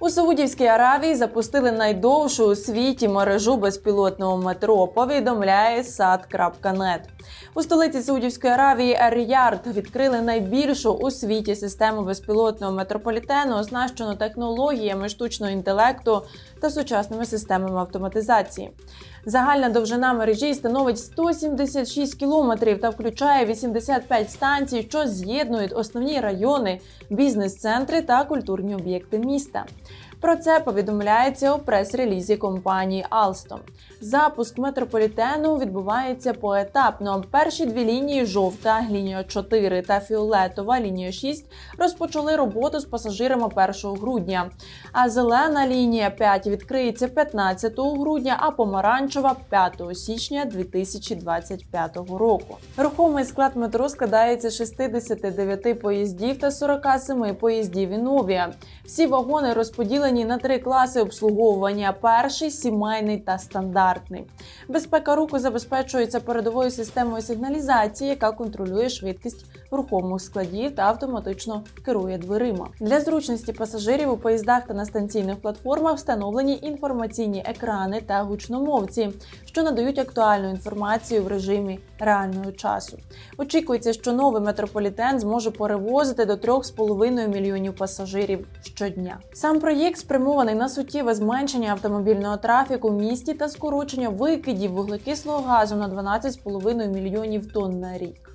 У Саудівській Аравії запустили найдовшу у світі мережу безпілотного метро. Повідомляє сад.нет У столиці Саудівської Аравії Ер-Ярд відкрили найбільшу у світі систему безпілотного метрополітену, оснащену технологіями штучного інтелекту та сучасними системами автоматизації. Загальна довжина мережі становить 176 кілометрів та включає 85 станцій, що з'єднують основні райони, бізнес-центри та культурні об'єкти міста. Про це повідомляється у прес-релізі компанії Alstom. Запуск метрополітену відбувається поетапно. Перші дві лінії жовта лінія 4 та фіолетова лінія 6 розпочали роботу з пасажирами 1 грудня. А зелена лінія 5 відкриється 15 грудня, а помаранчева 5 січня 2025 року. Рухомий склад метро складається з 69 поїздів та 47 поїздів Іновія. Всі вагони розподілені на три класи обслуговування: перший, сімейний та стандартний. Безпека руху забезпечується передовою системою сигналізації, яка контролює швидкість рухомих складів та автоматично керує дверима. Для зручності пасажирів у поїздах та на станційних платформах встановлені інформаційні екрани та гучномовці, що надають актуальну інформацію в режимі реального часу. Очікується, що новий метрополітен зможе перевозити до 3,5 мільйонів пасажирів щодня. Сам проєкт спрямований на суттєве зменшення автомобільного трафіку в місті та скорочення викидів вуглекислого газу на 12,5 мільйонів тонн на рік.